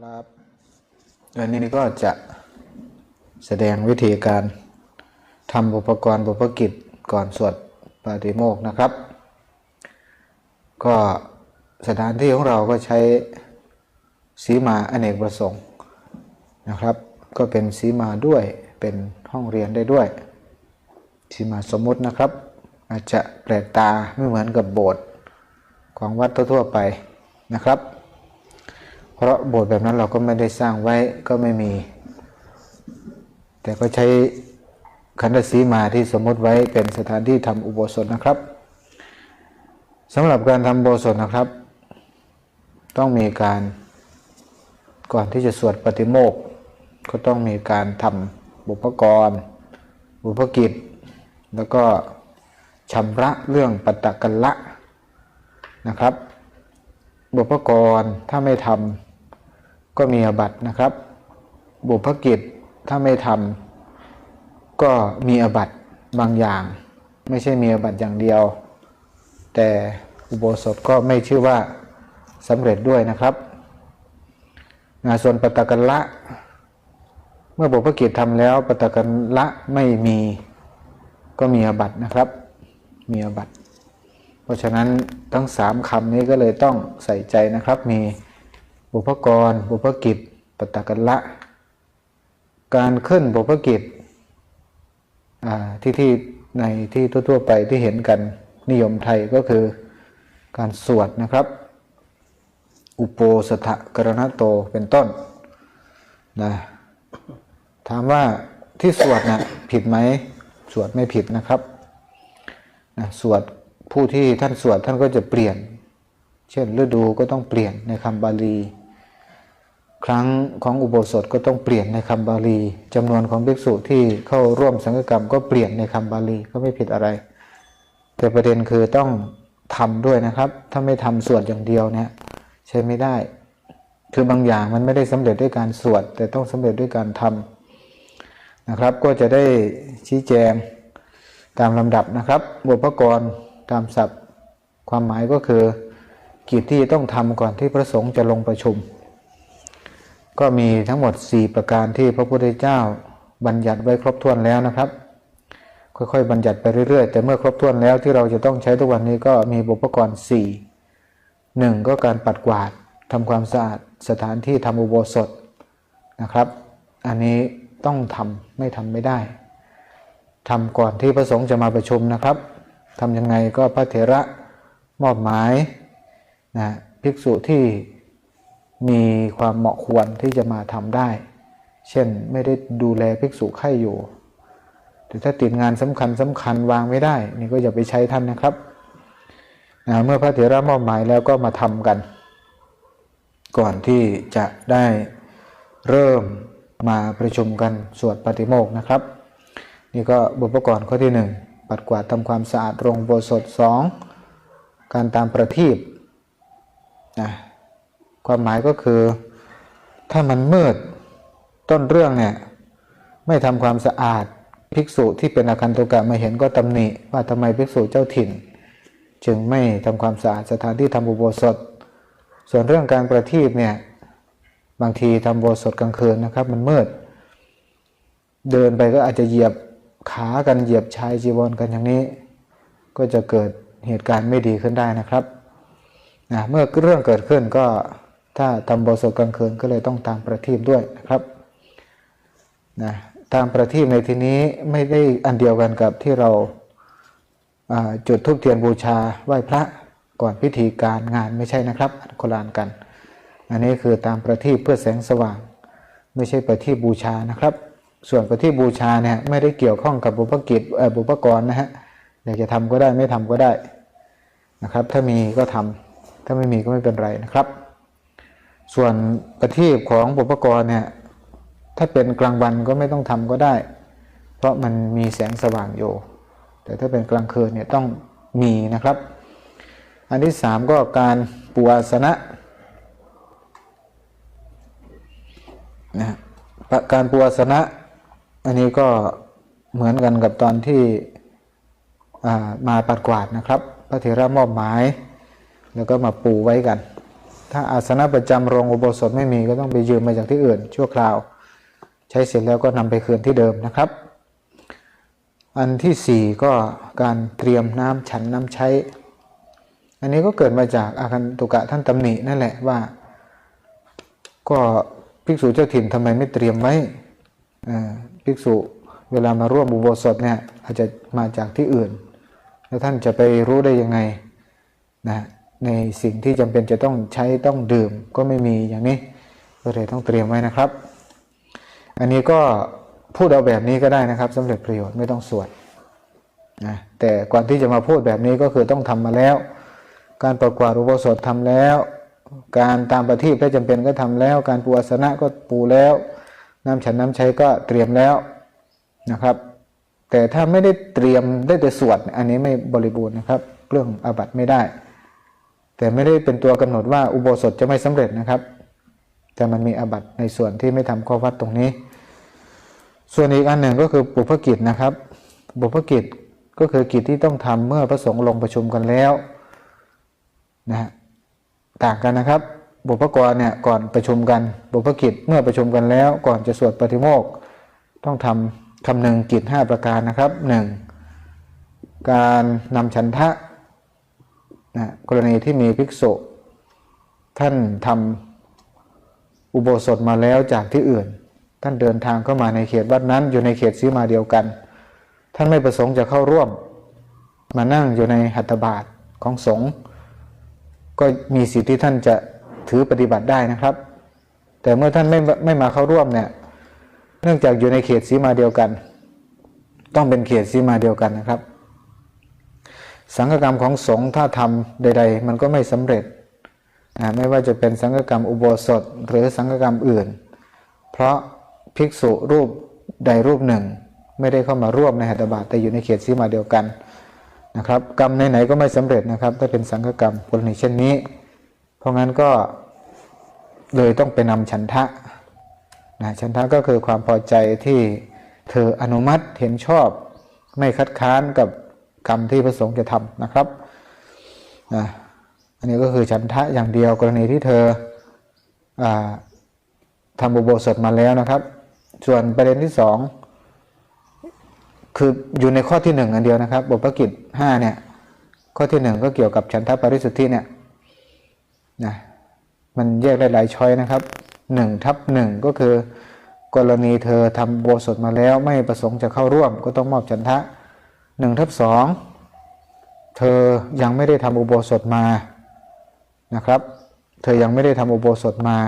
ครับอันนี้ก็จะแสดงวิธีการทำอุปกรณ์บุพกิจก่อนสวดปาฏิโมกข์นะครับ ก็สถานที่ของเราก็ใช้สีมาอเนกประสงค์นะครับ ก็เป็นสีมาด้วยเป็นห้องเรียนได้ด้วยสีมาสมมุตินะครับ อาจจะแปลกตาไม่เหมือนกับโบสถ์ของวัดทั่วไปนะครับ เพราะโบสถ์แบบนั้นเราก็ไม่ได้สร้างไว้ก็ไม่มี แต่ก็ใช้คันธสีมาที่สมมติไว้เป็นสถานที่ทำอุโบสถนะครับสำหรับการทำโบสถนะครับ ต้องมีการก่อนที่จะสวดปฏิโมกข์ก็ต้องมีการทำบุพกรบุพกิจ แล้วก็ชำระเรื่องปัตตกัลละนะครับบุพกรถ้าไม่ทำ ก็มีอาบัตินะครับ บุพกิจถ้าไม่ทำก็มีอาบัติบางอย่าง ไม่ใช่มีอาบัติอย่างเดียว แต่อุโบสถก็ไม่ชื่อว่าสำเร็จด้วยนะครับงานส่วนปตกันละ เมื่อบุพกิจทำแล้วปตกันละไม่มีก็มีอาบัตินะครับ มีอาบัติ เพราะฉะนั้นทั้งสามคำนี้ก็เลยต้องใส่ใจนะครับมี บุพกร บุพกิจปตกันละ การขึ้นบุพกิจที่ที่ในที่ทั่วๆไปที่เห็นกันนิยมไทยก็คือการสวดนะครับ อุโปสถกรณโตเป็นต้นนะถามว่าที่สวดนะผิดไหมสวดไม่ผิดนะครับนะสวดผู้ที่ท่านสวดท่านก็จะเปลี่ยน เช่นฤดูก็ต้องเปลี่ยนในคำบาลี ครั้งของอุโบสถก็ต้องเปลี่ยนในคำบาลีจำนวนของภิกษุที่เข้าร่วมสังฆกรรมก็เปลี่ยนในคำบาลีก็ไม่ผิดอะไร แต่ประเด็นคือต้องทำด้วยนะครับ ถ้าไม่ทำสวดอย่างเดียวเนี่ยใช้ไม่ได้ คือบางอย่างมันไม่ได้สำเร็จด้วยการสวด แต่ต้องสำเร็จด้วยการทำนะครับ ก็จะได้ชี้แจงตามลำดับนะครับบุพกรตามศัพท์ ความหมายก็คือกิจที่ต้องทำก่อนที่พระสงฆ์จะลงประชุม ก็มีทั้งหมด 4 ประการที่พระพุทธเจ้าบัญญัติไว้ครบถ้วนแล้วนะครับ ค่อยๆ บัญญัติไปเรื่อยๆ แต่เมื่อครบถ้วนแล้วที่เราจะต้องใช้ทุกวันนี้ก็มีบุพกรณ์ 4 1 ก็การปัดกวาดทำความสะอาดสถานที่ทำอุโบสถนะครับ อันนี้ต้องทำไม่ทำไม่ได้ทำก่อนที่พระสงฆ์จะมาประชุมนะครับทำยังไงก็พระเถระมอบหมายนะภิกษุที่ มีความเหมาะควรที่จะมาทำได้ เช่นไม่ได้ดูแลภิกษุไข่อยู่แต่ถ้าติดงานสำคัญสำคัญวางไม่ได้ นี่ก็อย่าไปใช้ท่านนะครับนะเมื่อพระเถระมอบหมายแล้วก็มาทำกัน ก่อนที่จะได้เริ่มมาประชุมกันสวดปฏิโมกข์นะครับ นี่ก็บุพกรข้อที่หนึ่งปัดกวาดทำความสะอาดโรงโบสถสองการตามประทีปนะ ความหมายก็คือ ถ้ามันมืดต้นเรื่องเนี่ยไม่ทำความสะอาดภิกษุที่เป็นอาคันตุกะมาเห็นก็ตำหนิว่าทำไมภิกษุเจ้าถิ่น จึงไม่ทำความสะอาดสถานที่ทำอุโบสถ ส่วนเรื่องการประทีปเนี่ยบางทีทำอุโบสถกลางคืนนะครับมันมืด เดินไปก็อาจจะเหยียบขากันเหยียบชายจีวรกันอย่างนี้ ก็จะเกิดเหตุการณ์ไม่ดีขึ้นได้นะครับนะเมื่อเรื่องเกิดขึ้นก็ ถ้าทำโบสถกลางคืนก็เลยต้องตามประทีปด้วยนะครับนะตามประทีปในที่นี้ไม่ได้อันเดียวกันกับที่เราจุดธูปเทียนบูชาไหว้พระก่อนพิธีการงานไม่ใช่นะครับคนลานกัน อันนี้คือตามประทีปเพื่อแสงสว่าง ไม่ใช่ประทีปบูชานะครับ ส่วนประทีปบูชาเนี่ยไม่ได้เกี่ยวข้องกับบุพกิจบุพกรนะฮะอยากจะทำก็ได้ไม่ทำก็ได้นะครับ ถ้ามีก็ทำถ้าไม่มีก็ไม่เป็นไรนะครับ ส่วนประทีปของบุพกรเนี่ยถ้าเป็นกลางวันก็ไม่ต้องทำก็ได้ เพราะมันมีแสงสว่างอยู่ แต่ถ้าเป็นกลางคืนเนี่ยต้องมีนะครับ อันที่สามก็การปูอาสนะนะการปูอาสนะ อันนี้ก็เหมือนกันกับตอนที่มาปัดกวาดนะครับ พระเถระมอบหมาย แล้วก็มาปูไว้กัน ถ้าอาสนะประจำโรงอุโบสถไม่มีก็ต้องไปยืมมาจากที่อื่น ชั่วคราว ใช้เสร็จแล้วก็นำไปคืนที่เดิมนะครับ อันที่สี่ก็การเตรียมน้ำฉันน้ำใช้ อันนี้ก็เกิดมาจากอาคันตุกะท่านตำหนินั่นแหละว่า ก็ภิกษุเจ้าถิ่นทำไมไม่เตรียมไว้ภิกษุเวลามาร่วมอุโบสถเนี่ยอาจจะมาจากที่อื่น แล้วท่านจะไปรู้ได้ยังไงนะ ในสิ่งที่จำเป็นจะต้องใช้ต้องดื่มก็ไม่มีอย่างนี้ ก็เลยต้องเตรียมไว้นะครับ อันนี้ก็พูดเอาแบบนี้ก็ได้นะครับสำเร็จประโยชน์ไม่ต้องสวดนะแต่ก่อนที่จะมาพูดแบบนี้ก็คือต้องทำมาแล้ว การประกวาดอุโบสถทำแล้ว การตามประทีปถ้าจำเป็นก็ทำแล้ว การปูอาสนะก็ปูแล้ว น้ำฉันน้ำใช้ก็เตรียมแล้วนะครับ แต่ถ้าไม่ได้เตรียมได้แต่สวดอันนี้ไม่บริบูรณ์นะครับ เรื่องอาบัติไม่ได้ แต่ไม่ได้เป็นตัวกำหนดว่าอุโบสถจะไม่สำเร็จนะครับ แต่มันมีอาบัตในส่วนที่ไม่ทำข้อวัดตรงนี้ ส่วนอีกอันหนึ่งก็คือบุพกิจนะครับบุพกิจก็คือกิจที่ต้องทำเมื่อพระสงฆ์ลงประชุมกันแล้วนะฮะต่างกันนะครับ บุพกรเนี่ยก่อนประชุมกัน บุพกิจเมื่อประชุมกันแล้ว ก่อนจะสวดปฏิโมกต้องทำคำหนึ่งกิจ 5 ประการนะครับ 1. การนำฉันทะ นะกรณีที่มีภิกษุ ท่านทำอุโบสถมาแล้วจากที่อื่น ท่านเดินทางเข้ามาในเขตวัดนั้น อยู่ในเขตซีมาเดียวกัน ท่านไม่ประสงค์จะเข้าร่วม มานั่งอยู่ในหัตถบาทของสงฆ์ก็มีสิทธิที่ท่านจะถือปฏิบัติได้นะครับ แต่เมื่อท่านไม่ไม่มาเข้าร่วมเนี่ยเนื่องจากอยู่ในเขตสีมาเดียวกัน ต้องเป็นเขตสีมาเดียวกันนะครับ สังฆกรรมของสงฆ์ถ้าทำใด ๆ มันก็ไม่สำเร็จนะไม่ว่าจะเป็นสังฆกรรมอุโบสถหรือสังฆกรรมอื่น เพราะภิกษุรูปใดรูปหนึ่ง ไม่ได้เข้ามาร่วมในหัตถบาตแต่อยู่ในเขตสีมาเดียวกันนะครับกรรมไหนๆก็ไม่สำเร็จนะครับ ถ้าเป็นสังฆกรรมกรณีเช่นนี้ เพราะงั้นก็เลยต้องไปนำฉันทะนะฉันทะก็คือความพอใจที่เธออนุมัติเห็นชอบ ไม่คัดค้านกับ กรรมที่พระสงฆ์จะทำนะครับอันนี้ก็คือฉันทะอย่างเดียวกรณีที่เธออทำอุโบสถมาแล้วนะครับ ส่วนประเด็นที่สองคืออยู่ในข้อที่หนึ่งอันเดียวนะครับบทพระกิจห้าเนี่ยข้อที่หนึ่งก็เกี่ยวกับฉันทะปริสุทธิเนี่ยนะมันแยกได้หลายช้อยนะครับหนึ่งทับหนึ่งก็คือกรณีเธอทำอุโบสถมาแล้วไม่ประสงค์จะเข้าร่วม ก็ต้องมอบฉันทะ หนึ่งทับสองเธอยังไม่ได้ทำอุโบสถมานะครับ เธอยังไม่ได้ทำอุโบสถมา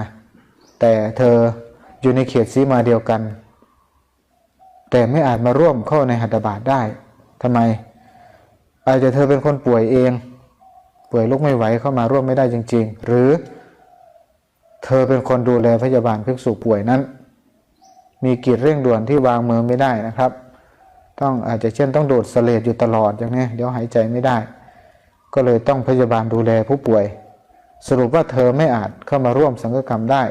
แต่เธออยู่ในเขตซีมาเดียวกัน แต่ไม่อาจมาร่วมเข้าในหัตถบาทได้ทำไม อาจจะเธอเป็นคนป่วยเอง ป่วยลุกไม่ไหวเข้ามาร่วมไม่ได้จริง ๆ หรือเธอเป็นคนดูแลพยาบาลภิกษุป่วยนั้น มีกิจเร่งด่วนที่วางมือไม่ได้นะครับ ต้องอาจจะเช่นต้องโดดเสลดอยู่ตลอดอย่างนี้เดี๋ยวหายใจไม่ได้ ก็เลยต้องพยาบาลดูแลผู้ป่วย สรุปว่าเธอไม่อาจเข้ามาร่วมสังฆกรรมได้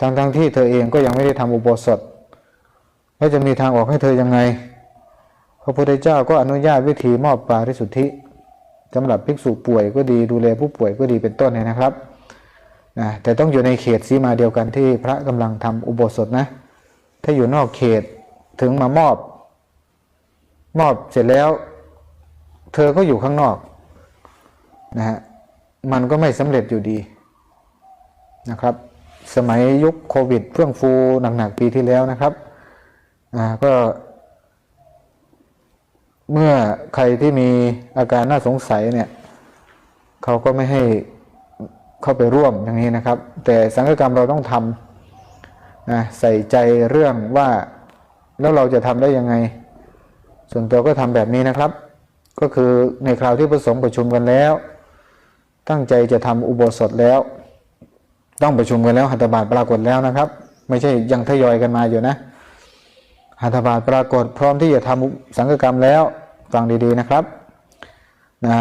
ทั้งๆทที่เธอเองก็ยังไม่ได้ทำอุโบสถแล้วจะมีทางออกให้เธอยังไง พระพุทธเจ้าก็อนุญาตวิธีมอบปาริสุทธิสำหรับภิกษุป่วยก็ดีดูแลผู้ป่วยก็ดีเป็นต้นเนี่ยนะครับนะแต่ต้องอยู่ในเขตสีมาเดียวกันที่พระกำลังทำอุโบสถนะ ถ้าอยู่นอกเขตถึงมามอบ มอบเสร็จแล้ว เธอก็อยู่ข้างนอกนะฮะมันก็ไม่สำเร็จอยู่ดีนะครับ สมัยยุคโควิดเฟื่องฟูหนักๆปีที่แล้วนะครับอ่าก็ เมื่อใครที่มีอาการน่าสงสัยเนี่ยเขาก็ไม่ให้เข้าไปร่วมอย่างนี้นะครับ แต่สังฆกรรมเราต้องทำนะใส่ใจเรื่องว่าแล้วเราจะทำได้ยังไง ส่วนตัวก็ทำแบบนี้นะครับ ก็คือในคราวที่ประสงค์ประชุมกันแล้ว ตั้งใจจะทำอุโบสถแล้ว ต้องประชุมกันแล้วหัตถบาทปรากฏแล้วนะครับ ไม่ใช่ยังทยอยกันมาอยู่นะหัตถบาทปรากฏพร้อมที่จะทำสังฆกรรมแล้วฟังดีๆนะครับนะ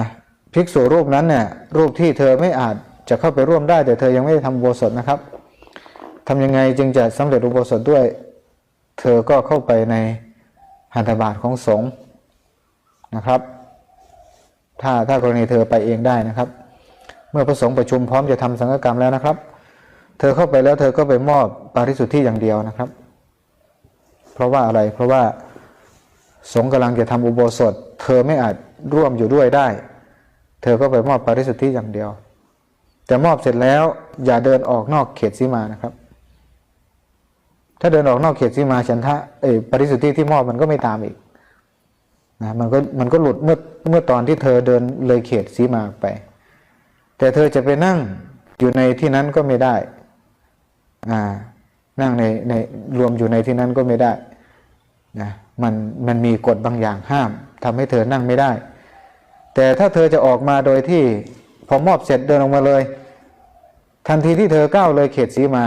ภิกษุรูปนั้นเนี่ยรูปที่เธอไม่อาจจะเข้าไปร่วมได้ แต่เธอยังไม่ได้ทำอุโบสถนะครับทำยังไงจึงจะสำเร็จอุโบสถด้วย เธอก็เข้าไปใน หัตถบาทของสงฆ์นะครับ ถ้าถ้ากรณีเธอไปเองได้นะครับ เมื่อพระสงฆ์ประชุมพร้อมจะทำสังฆกรรมแล้วนะครับ เธอเข้าไปแล้วเธอก็ไปมอบปาริสุทธิ์อย่างเดียวนะครับ เพราะว่าอะไรเพราะว่าสงฆ์กำลังจะทำอุโบสถ เธอไม่อาจร่วมอยู่ด้วยได้ เธอก็ไปมอบปาริสุทธิ์อย่างเดียว แต่มอบเสร็จแล้วอย่าเดินออกนอกเขตสีมานะครับ ถ้าเดินออกนอกเขตสีมาฉันทะเอยปริสุทธิที่มอบมันก็ไม่ตามอีกนะมันก็มันก็หลุดเมื่อเมื่อตอนที่เธอเดินเลยเขตสีมาไป แต่เธอจะไปนั่งอยู่ในที่นั้นก็ไม่ได้อ่านั่งในในรวมอยู่ในที่นั้นก็ไม่ได้นะมันมันมีกฎบางอย่างห้ามทำให้เธอนั่งไม่ได้ แต่ถ้าเธอจะออกมาโดยที่พอมอบเสร็จเดินออกมาเลย ทันทีที่เธอก้าวเลยเขตสีมา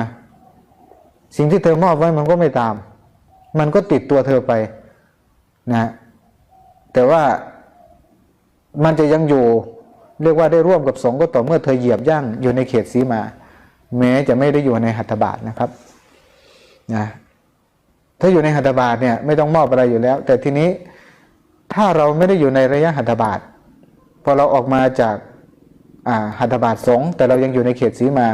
สิ่งที่เธอมอบไว้มันก็ไม่ตาม มันก็ติดตัวเธอไปนะแต่ว่ามันจะยังอยู่เรียกว่าได้ร่วมกับสงฆ์ก็ต่อเมื่อเธอเหยียบย่างอยู่ในเขตสีมา แม้จะไม่ได้อยู่ในหัตถบาทนะครับนะถ้าอยู่ในหัตถบาทเนี่ยไม่ต้องมอบอะไรอยู่แล้ว แต่ทีนี้ถ้าเราไม่ได้อยู่ในระยะหัตถบาทพอเราออกมาจากหัตถบาทสงฆ์แต่เรายังอยู่ในเขตสีมา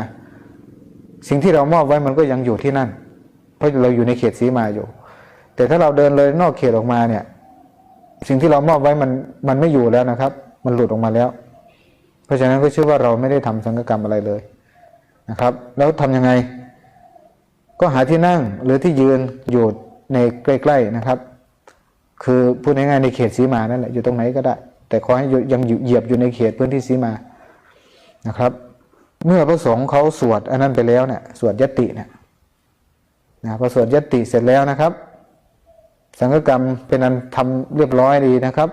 สิ่งที่เรามอบไว้มันก็ยังอยู่ที่นั่น เพราะเราอยู่ในเขตสีมาอยู่ แต่ถ้าเราเดินเลยนอกเขตออกมาเนี่ย สิ่งที่เรามอบไว้มันมันไม่อยู่แล้วนะครับ มันหลุดออกมาแล้ว เพราะฉะนั้นก็ชื่อว่าเราไม่ได้ทำสังฆกรรมอะไรเลยนะครับ แล้วทำยังไง ก็หาที่นั่งหรือที่ยืนอยู่ในใกล้ๆนะครับ คือพูดง่ายๆในเขตสีมานั่นแหละอยู่ตรงไหนก็ได้ แต่ขอให้ยังเหยียบอยู่ในเขตพื้นที่สีมานะครับ เมื่อพระสงฆ์เขาสวดอันนั้นไปแล้วเนี่ยสวดยติเนี่ยนะพอสวดยติเสร็จแล้วนะครับ สังฆกรรมเป็นอันทำเรียบร้อยดีนะครับ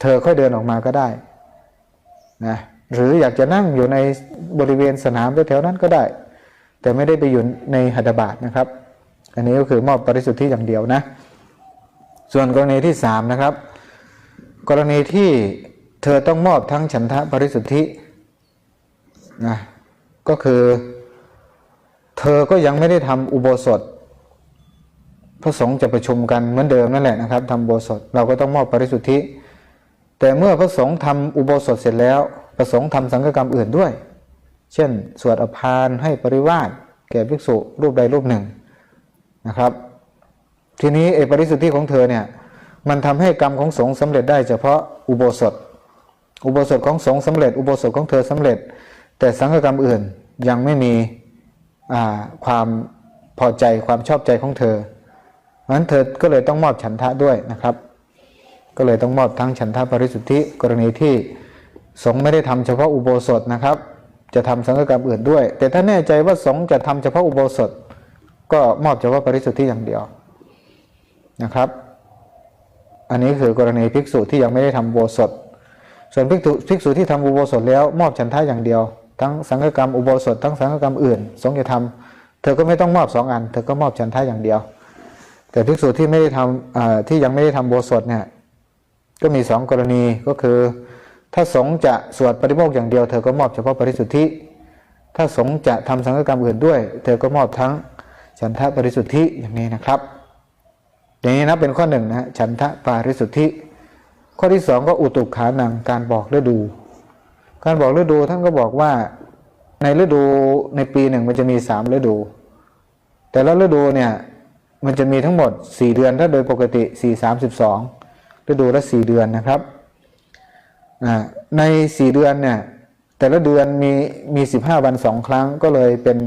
เธอค่อยเดินออกมาก็ได้นะหรืออยากจะนั่งอยู่ในบริเวณสนามแถวๆนั้นก็ได้ แต่ไม่ได้ไปอยู่ในหัตถบาทนะครับ อันนี้ก็คือมอบปริสุทธิ์อย่างเดียวนะ ส่วนกรณีที่สามนะครับ กรณีที่เธอต้องมอบทั้งฉันทะปริสุทธิ นะก็คือ เธอก็ยังไม่ได้ทำอุโบสถ พระสงฆ์จะประชุมกันเหมือนเดิมนั่นแหละนะครับทำอุโบสถเราก็ต้องมอบปริสุทธิ แต่เมื่อพระสงฆ์ทำอุโบสถเสร็จแล้วพระสงฆ์ทำสังฆกรรมอื่นด้วย เช่น สวดอภานให้ปริวาสแก่ภิกษุรูปใดรูปหนึ่งนะครับ ทีนี้เอปริสุทธิของเธอเนี่ยมันทำให้กรรมของสงฆ์สำเร็จได้เฉพาะอุโบสถ อุโบสถของสงฆ์สำเร็จ อุโบสถของเธอสำเร็จ แต่สังฆกรรมอื่นยังไม่มีความพอใจความชอบใจของเธอเพราะฉะนั้นเธอก็เลยต้องมอบฉันทะด้วยนะครับ ก็เลยต้องมอบทั้งฉันทะปริสุทธิกรณีที่สงฆ์ไม่ได้ทำเฉพาะอุโบสถนะครับ จะทำสังฆกรรมอื่นด้วย แต่ถ้าแน่ใจว่าสงฆ์จะทำเฉพาะอุโบสถ ก็มอบเฉพาะปริสุทธิอย่างเดียวนะครับ อันนี้คือกรณีภิกษุที่ยังไม่ได้ทำอุโบสถ ส่วนภิกษุภิกษุที่ทำอุโบสถแล้วมอบฉันทะอย่างเดียว ทั้งสังฆกรรมอุโบสถทั้งสังฆกรรมอื่น สงฆ์จะทำเธอก็ไม่ต้องมอบสองอัน เธอก็มอบฉันทะอย่างเดียว แต่ภิกษุที่ไม่ได้ทำที่ยังไม่ได้ทำโบสถเนี่ยก็มีสองกรณีก็คือ ถ้าสงฆ์จะสวดปริโมกข์อย่างเดียว เธอก็มอบเฉพาะปริสุทธิ ถ้าสงฆ์จะทำสังฆกรรมอื่นด้วย เธอก็มอบทั้งฉันทะปริสุทธิอย่างนี้นะครับอย่างนี้นะเป็นข้อหนึ่งนะฉันทะปาริสุทธิ ข้อที่สองก็อุตุขานังการบอกฤดู การบอกฤดูท่านก็บอกว่าในฤดูในปีหนึ่งมันจะมีสามฤดู แต่ละฤดูเนี่ยมันจะมีทั้งหมดสี่เดือนถ้าโดยปกติสี่สามสิบสองฤดูละสี่เดือนนะครับในสี่เดือนเนี่ยแต่ละเดือนมีมีสิบห้าวันสองครั้งก็เลยเป็น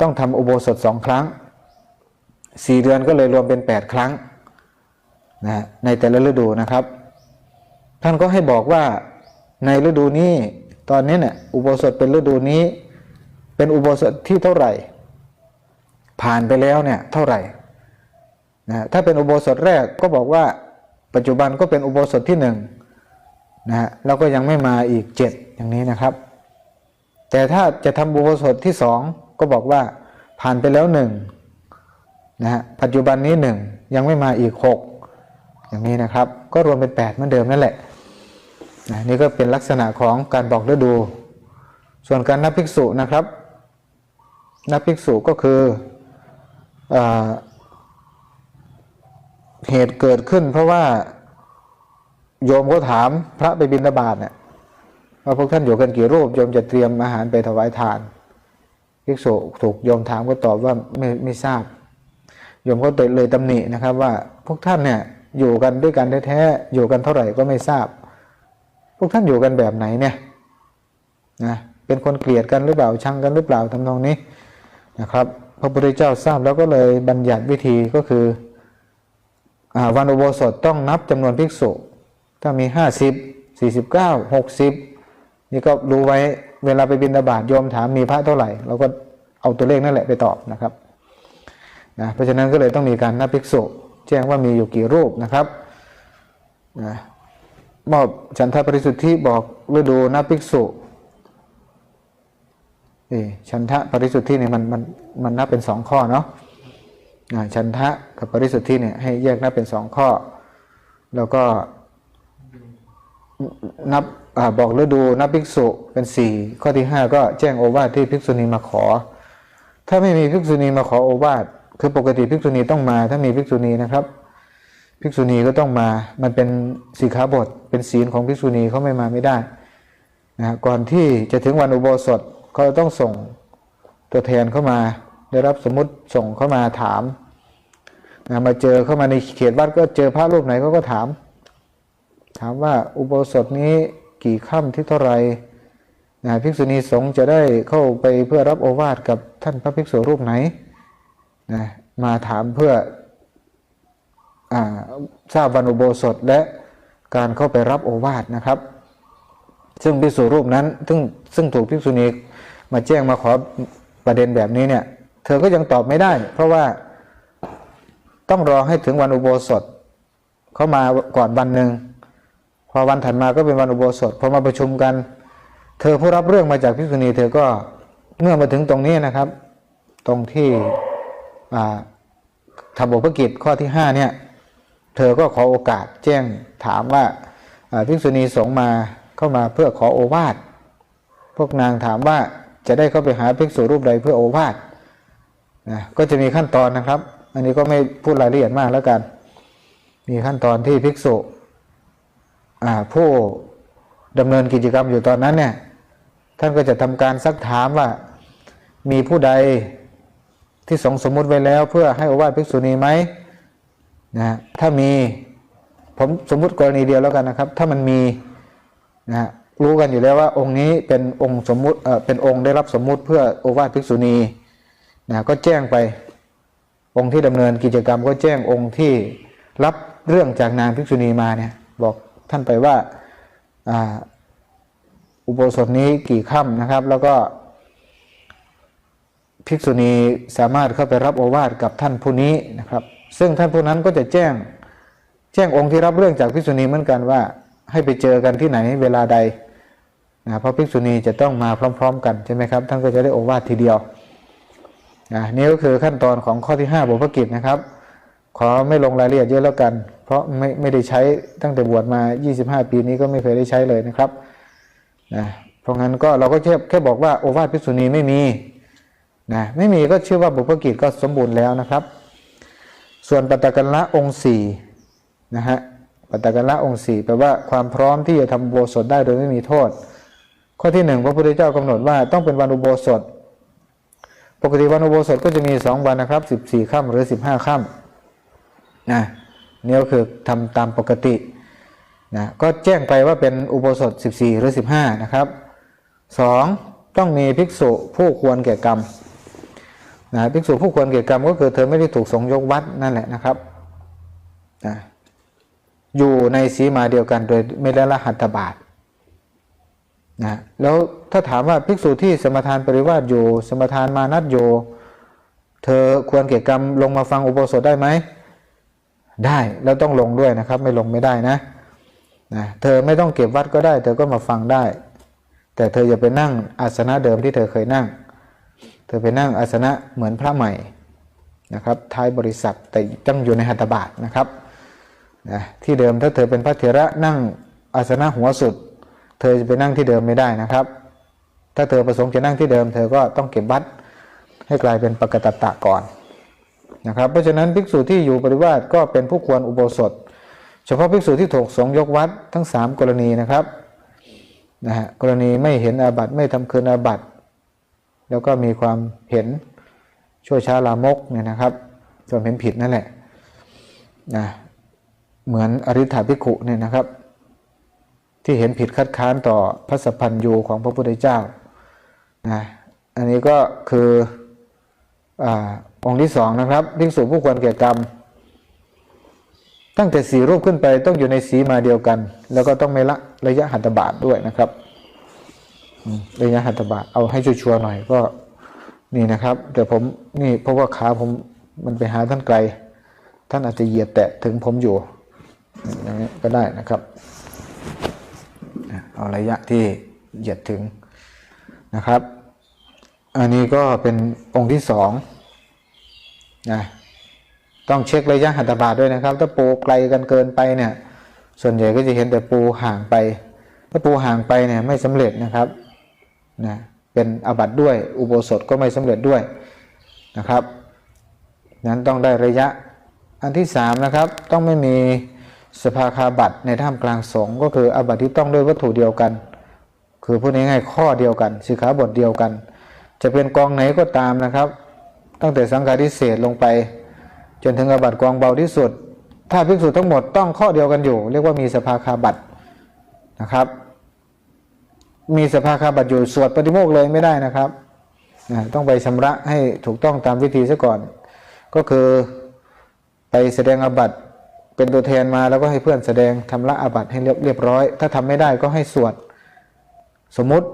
ต้องทำอุโบสถสองครั้งสี่เดือนก็เลยรวมเป็นแปดครั้งนะในแต่ละฤดูนะครับ ท่านก็ให้บอกว่า ในฤดูนี้ ตอนนี้เนี่ยอุโบสถเป็นฤดูนี้ เป็นอุโบสถที่เท่าไหร่ ผ่านไปแล้วเนี่ยเท่าไหร่นะถ้าเป็นอุโบสถแรกก็บอกว่าปัจจุบันก็เป็นอุโบสถที่หนึ่งนะฮะแล้วก็ยังไม่มาอีกเจ็ดอย่างนี้นะครับ แต่ถ้าจะทำอุโบสถที่สองก็บอกว่าผ่านไปแล้วหนึ่งนะฮะปัจจุบันนี้หนึ่งยังไม่มาอีกหกอย่างนี้นะครับ ก็รวมเป็นแปดเหมือนเดิมนั่นแหละ นะนี่ก็เป็นลักษณะของการบอกฤดู ส่วนการนับภิกษุนะครับ นับภิกษุก็คืออเหตุเกิดขึ้น เพราะว่าโยมก็ถามพระไปบิณฑบาตเนี่ยว่าพวกท่านอยู่กันกี่รูปโยมจะเตรียมอาหารไปถวายทานภิกษุถูกโยมถามก็ตอบว่าไม่ไม่ทราบโยมก็เลยตำหนินะครับว่าพวกท่านเนี่ยอยู่กันด้วยกันแท้ๆอยู่กันเท่าไหร่ก็ไม่ทราบ พวกท่านอยู่กันแบบไหนเนี่ยนะเป็นคนเกลียดกันหรือเปล่าชังกันหรือเปล่าทำนองนี้นะครับ พระพุทธเจ้าทราบแล้วก็เลยบัญญัติวิธีก็คืออาวันอุโบสถต้องนับจำนวนภิกษุ ถ้ามีห้าสิบสี่สิบเก้าหกสิบนี่ก็รู้ไว้เวลาไปบินตาบาตโยมถามมีพระเท่าไหร่เราก็เอาตัวเลขนั่นแหละไปตอบนะครับนะเพราะฉะนั้นก็เลยต้องมีการนับภิกษุ แจ้งว่ามีอยู่กี่รูปนะครับนะ มอบฉันทปริสุทธิบอกฤดูนับภิกษุเออฉันทะปริสุทธิเนี่ยมันมันมันนับเป็นสองข้อเนาะฉันทะกับปริสุทธิเนี่ยให้แยกนับเป็นสองข้อ แล้วก็นับอบอกฤดูนับภิกษุเป็นสี่ข้อที่ห้าก็แจ้งโอวาทที่ภิกษุณีมาขอ ถ้าไม่มีภิกษุณีมาขอโอวาทคือปกติภิกษุณีต้องมา ถ้ามีภิกษุณีนะครับ ภิกษุณีก็ต้องมา มันเป็นสีขาบท เป็นศีลของภิกษุณีเขาไม่มาไม่ได้นะก่อนที่จะถึงวันอุโบสถเขาต้องส่งตัวแทนเข้ามา ได้รับสมมติส่งเข้ามาถามนะมาเจอเข้ามาในเขตวัดก็เจอพระรูปไหนเขาก็ถาม ถามว่าอุโบสถนี้กี่ค่ำที่เท่าไหรนะภิกษุณีสงฆ์จะได้เข้าไปเพื่อรับโอวาทกับท่านพระภิกษุรูปไหนนะมาถามเพื่อ ทราบวันอุโบสถและการเข้าไปรับโอวาทนะครับ ซึ่งภิกษุรูปนั้นซึ่งซึ่งถูกภิกษุณีมาแจ้งมาขอประเด็นแบบนี้เนี่ย เธอก็ยังตอบไม่ได้ เพราะว่าต้องรอให้ถึงวันอุโบสถเขามาก่อนวันหนึ่งพอวันถัดมาก็เป็นวันอุโบสถพอมาประชุมกัน เธอผู้รับเรื่องมาจากภิกษุณี เธอก็เมื่อมาถึงตรงนี้นะครับ ตรงที่อ่าทำบุพกิจข้อที่ห้าเนี่ย เธอก็ขอโอกาสแจ้งถามว่าภิกษุณีสงมาเข้ามาเพื่อขอโอวาทพวกนางถามว่าจะได้เข้าไปหาภิกษุรูปใดเพื่อโอวาทนะก็จะมีขั้นตอนนะครับ อันนี้ก็ไม่พูดรายละเอียดมากแล้วกัน มีขั้นตอนที่ภิกษุผู้ดำเนินกิจกรรมอยู่ตอนนั้นเนี่ยท่านก็จะทำการซักถามว่ามีผู้ใดที่สงสมมุติไว้แล้ว เพื่อให้โอวาทภิกษุณีไหม นะถ้ามีผมสมมุติกรณีเดียวแล้วกันนะครับ ถ้ามันมีนะรู้กันอยู่แล้วว่าองค์นี้เป็นองค์สมมุติเออเป็นองค์ได้รับสมมุติเพื่อโอวาทภิกษุณีนะก็แจ้งไปองค์ที่ดำเนินกิจกรรมก็แจ้งองค์ที่รับเรื่องจากนางภิกษุณีมาเนี่ยบอกท่านไปว่าอ่าอุโบสถนี้กี่ค่ำนะครับ แล้วก็ภิกษุณีสามารถเข้าไปรับโอวาทกับท่านผู้นี้นะครับ ซึ่งท่านผู้นั้นก็จะแจ้ง แจ้งองค์ที่รับเรื่องจากภิกษุณีเหมือนกันว่า ให้ไปเจอกันที่ไหนเวลาใดนะเพราะภิกษุณีจะต้องมาพร้อม ๆ กันใช่ไหมครับท่านก็จะได้โอวาททีเดียวนะนี่ก็คือขั้นตอนของข้อที่5บุพกิจนะครับ ขอไม่ลงรายละเอียดเยอะแล้วกัน เพราะไม่ไม่ได้ใช้ตั้งแต่บวชมา 25 ปีนี้ก็ไม่เคยได้ใช้เลยนะครับนะเพราะงั้นก็เราก็แค่แค่บอกว่าโอวาทภิกษุณีไม่มีนะไม่มีก็เชื่อว่าบุพกิจก็สมบูรณ์แล้วนะครับ ส่วนปัตตกันละองค์สี่นะฮะปัตตกันละองค์สี่แปลว่าความพร้อมที่จะทำอุโบสถได้โดยไม่มีโทษ ข้อที่หนึ่งพระพุทธเจ้ากำหนดว่าต้องเป็นวันอุโบสถ ปกติวันอุโบสถก็จะมีสองวันนะครับสิบสี่ค่ำหรือสิบห้าค่ำนะนี่ก็คือทำตามปกตินะก็แจ้งไปว่าเป็นอุโบสถ 14 หรือ 15 นะครับ 2. ต้องมีภิกษุผู้ควรแก่กรรม นะภิกษุผู้ควรแก่กรรมก็คือเธอไม่ได้ถูกสงยกวัดนั่นแหละนะครับนะอยู่ในสีมาเดียวกันโดยไม่ได้ละหัตถบาทนะแล้วถ้าถามว่าภิกษุที่สมทานปริวาสอยู่ สมทานมานัดอยู่ เธอควรเกี่ยกรรมลงมาฟังอุโบสถได้ไหมได้แล้วต้องลงด้วยนะครับ ไม่ลงไม่ได้นะนะเธอไม่ต้องเก็บวัดก็ได้ เธอก็มาฟังได้ แต่เธออย่าไปนั่งอาสนะเดิมที่เธอเคยนั่ง ธอไปนั่งอาสนะเหมือนพระใหม่นะครับท้ายบริษัทแต่ต้งอยู่ในหัตถบาทนะครับนะที่เดิมถ้าเธอเป็นพระเถระนั่งอาสนะหัวสุด เธอจะไปนั่งที่เดิมไม่ได้นะครับ ถ้าเธอประสงค์จะนั่งที่เดิม เธอก็ต้องเก็บวัดให้กลายเป็นปกตตะก่อนนะครับ เพราะฉะนั้นภิกษุที่อยู่ปริวาสก็เป็นผู้ควรอุโบสถ เฉพาะภิกษุที่ถูกสงยกวัดทั้ง 3 กรณีนะครับนะฮะกรณีไม่เห็นอาบัติไม่ทำคืนอาบัติ แล้วก็มีความเห็นชั่วช้าลามกเนี่ยนะครับความเห็นผิดนั่นแหละนะเหมือนอริ t าภิกขุเนี่ยนะครับ ที่เห็นผิดคัดค้านต่อพระสัพพัญญูของพระพุทธเจ้านะอันนี้ก็คืออองค์ที่สองนะครับภิกษุผู้ควรแก่กรรม ตั้งแต่สีรูปขึ้นไปต้องอยู่ในสีมาเดียวกัน แล้วก็ต้องไม่ละระยะหัตถบาทด้วยนะครับ ระยะหัตถบาทเอาให้ชัวร์หน่อยก็นี่นะครับ แต่ผมนี่เพราะว่าขาผมมันไปหาท่านไกล ท่านอาจจะเหยียดแตะถึงผมอยู่อย่างนี้ก็ได้นะครับเอาระยะที่เหยียดถึงนะครับ อันนี้ก็เป็นองค์ที่สองนะต้องเช็คระยะหัตถบาทด้วยนะครับ ถ้าปูไกลกันเกินไปเนี่ยส่วนใหญ่ก็จะเห็นแต่ปูห่างไป ถ้าปูห่างไปเนี่ยไม่สำเร็จนะครับ นะเป็นอาบัติด้วยอุโบสถก็ไม่สำเร็จด้วยนะครับนั้นต้องได้ระยะอันที่สามนะครับต้องไม่มีสภาคาบัตในท่ามกลางสงก็คืออาบัติที่ต้องด้วยวัตถุเดียวกัน คือพูดง่ายๆข้อเดียวกันสิขาบทเดียวกัน จะเป็นกองไหนก็ตามนะครับ ตั้งแต่สังฆาทิเศษลงไป จนถึงอาบัติกองเบาที่สุด ถ้าภิกษุทั้งหมดต้องข้อเดียวกันอยู่ เรียกว่ามีสภาคาบัตนะครับ มีสภาคาบัตอยู่สวดปฏิโมกข์เลยไม่ได้นะครับนะต้องไปชำระให้ถูกต้องตามวิธีซะก่อน ก็คือไปแสดงอาบัตเป็นตัวแทนมาแล้วก็ให้เพื่อนแสดงทำละอาบัตให้เรียบเรียบร้อย ถ้าทำไม่ได้ก็ให้สวดสมมุติ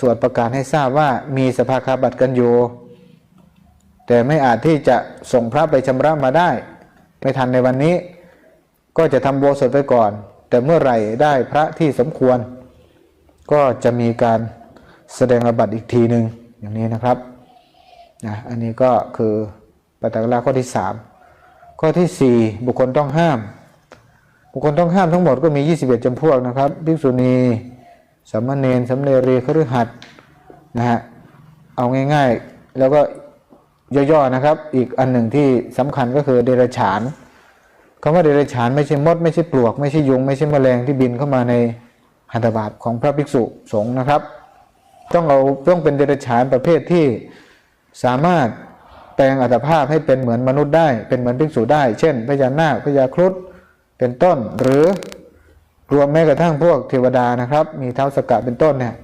สวดประกาศให้ทราบว่ามีสภาคาบัตกันอยู่แต่ไม่อาจที่จะส่งพระไปชำระมาได้ ไม่ทันในวันนี้ ก็จะทำโบสถไปก่อน แต่เมื่อไหร่ได้พระที่สมควร ก็จะมีการแสดงอบัติอีกทีหนึ่งอย่างนี้นะครับนะอันนี้ก็คือปฏิกราข้อที่ 3 ข้อทีสี่4 บุคคลต้องห้าม บุคคลต้องห้ามทั้งหมดก็มี 21จำพวกนะครับภิกษุณีสามเณรสำเนรีคฤหัสถ์นะฮะเอาง่ายๆ แล้วก็ย่อๆนะครับ อีกอันหนึ่งที่สำคัญก็คือเดรัจฉานคำว่าเดรัจฉานไม่ใช่มด ไม่ใช่ปลวก ไม่ใช่ยุง ไม่ใช่แมลงที่บินเข้ามาใน หัตถบาทของพระภิกษุสงฆ์นะครับ ต้องเอาต้องเป็นเดรัจฉานประเภทที่สามารถแปลงอัตภาพให้เป็นเหมือนมนุษย์ได้ เป็นเหมือนภิกษุได้ เช่นพญานาคพญาครุฑเป็นต้น หรือรวมแม้กระทั่งพวกเทวดานะครับ มีเท้าสกกะเป็นต้นเนี่ย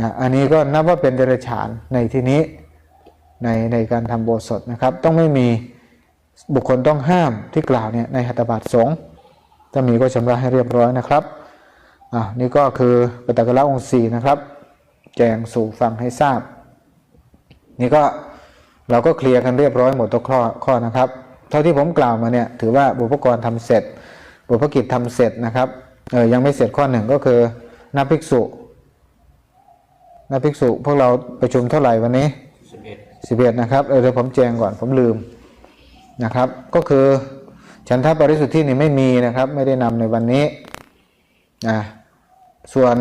นะอันนี้ก็นับว่าเป็นเดรัจฉานในที่นี้ในในการทำโบสถนะครับ ต้องไม่มีบุคคลต้องห้ามที่กล่าวเนี่ยในหัตถบาทสงฆ์ถ้ามีก็ชำระให้เรียบร้อยนะครับ อ่านี่ก็คือปฏิกละองค์สี่นะครับ แจงสู่ฟังให้ทราบ นี่ก็เราก็เคลียร์กันเรียบร้อยหมดทุกข้อข้อนะครับ เท่าที่ผมกล่าวมาเนี่ยถือว่าบุพกรทำเสร็จ บุพกิจทำเสร็จนะครับเออยังไม่เสร็จข้อหนึ่งก็คือนับภิกษุนับภิกษุพวกเราประชุมเท่าไหร่วันนี้11สิบเอ็ดนะครับเออเดี๋ยวผมแจงก่อนผมลืมนะครับ ก็คือฉันทปริสุทธินี่ไม่มีนะครับ ไม่ได้นำในวันนี้นะ ส่วน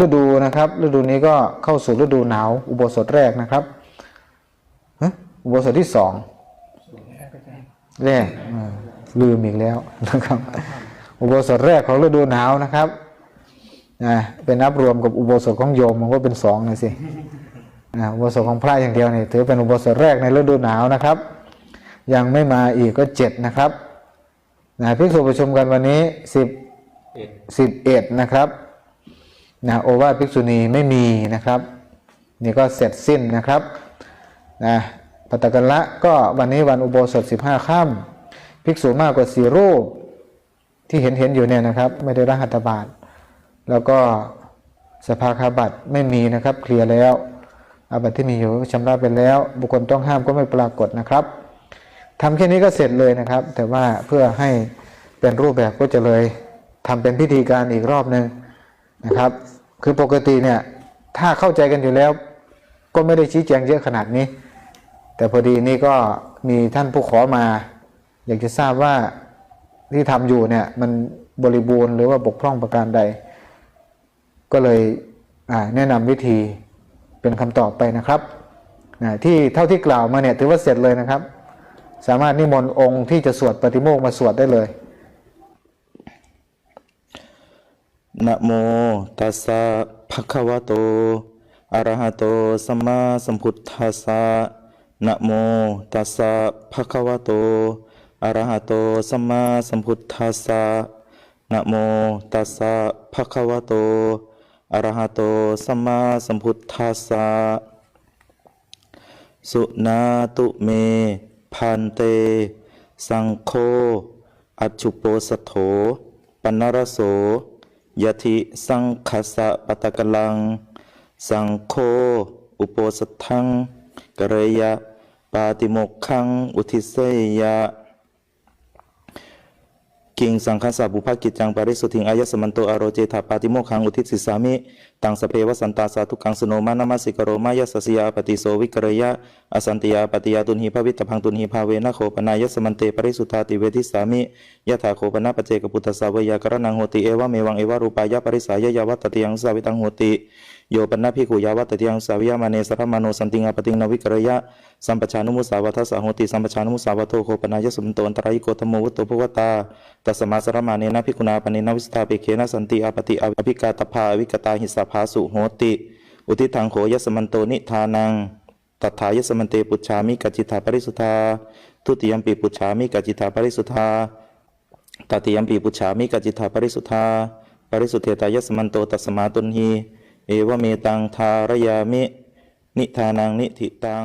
ฤดูนะครับฤดูนี้ก็เข้าสู่ฤดูหนาว อุโบสถแรกนะครับฮะอุโบสถที่สองแรกอ่าลืมอีกแล้วนะครับ อุโบสถแรกของฤดูหนาวนะครับนะเป็นนับรวมกับอุโบสถของโยมมันก็เป็นสองเลยสินะอุโบสถของพระอย่างเดียวนี่ถือเป็นอุโบสถแรกในฤดูหนาวนะครับ ยังไม่มาอีกก็เจ็ดนะครับนะภิกษุประชุมกันวันนี้สิบเอ็ดสิบเอ็ดนะครับ นะโอวาทภิกษุณีไม่มีนะครับ นี่ก็เสร็จสิ้นนะครับนะปตกันละก็วันนี้วันอุโบสถสิบห้าค่ำภิกษุมากกว่าสี่รูปที่เห็นเห็นอยู่เนี่ยนะครับ ไม่ได้รหัตถบาทแล้วก็สภาคาบัตไม่มีนะครับเคลียร์แล้วอาบัตที่มีอยู่ชำระไปแล้ว บุคคลต้องห้ามก็ไม่ปรากฏนะครับทำแค่นี้ก็เสร็จเลยนะครับ แต่ว่าเพื่อให้เป็นรูปแบบก็จะเลยทำเป็นพิธีการอีกรอบหนึ่ง นะครับ คือปกติเนี่ยถ้าเข้าใจกันอยู่แล้ว ก็ไม่ได้ชี้แจงเยอะขนาดนี้ แต่พอดีนี่ก็มีท่านผู้ขอมา อยากจะทราบว่าที่ทำอยู่เนี่ยมันบริบูรณ์หรือว่าบกพร่องประการใด ก็เลยแนะนำวิธีเป็นคำตอบไปนะครับที่เท่าที่กล่าวมาเนี่ยถือว่าเสร็จเลยนะครับ สามารถนิมนต์องค์ที่จะสวดปฏิโมกมาสวดได้เลย นะโมตัสสะภะคะวะโต อะระหะโต สัมมาสัมพุทธัสสะนะโมตัสสะภะคะวะโต อะระหะโต สัมมาสัมพุทธัสสะนะโมตัสสะภะคะวะโต อะระหะโต สัมมาสัมพุทธัสสะ สุนาตุเมพันเต สังโฆ อัจฉุโปสโถ ปนรโส ยะทิสังคัสะปตะกลัง สังโฆอุปสทังกะเรยะ ปาติโมกขัง อุทิเสยะ กิงสังคัสสะบุภกิจจังปริสุทธิงอายสมันโตอโรเจถาปาติโมขังอุทิศสิสามิ ตังสเพวสันตาสาธุกังสโนมานามาสิกโรมายสสยาปฏิโสวิกรยะอสันติยาปฏิยาตุนหิภวิตพังตุนหิภาเวนะโขปนายสมันเตปริสุทธาติเวทิสามิยะถาโขปนาปเจกปุตตสาวยากรนังโหติเอวะเมวังเอวะรูปายะปริสายยาวัตติยังสาวิตังโหติ โยปนนาภิกขุยาวัตติยังสาวิยามาเนสรมโนสันติงาปติงนวิกรยะสัมปชานุมุสาวาทสาโหติสัมปชานุมุสาวาโตโขปนายสมันโตอันตรายโกธโมวุตโตภวตาตัสมาสรมาเนนะภิกุนาปเนนะวิสตาเปเคนะสันติอาปติอภิกาตภาอวิกตาหิสภาสุโหติ อุทิทังโขยสมันโตนิทานังตัทายสมันเตปุจฉามิกัจิตาปริสุทธาทุติยมปีปุจฉามิกัจิตาปริสุทธาตติยมปีปุจฉามิกัจิตาปริสุทธาปริสุทธิตายสมันโตตัสมาตุนหี เอวเมตังทารยามิ นิทานังนิธิตัง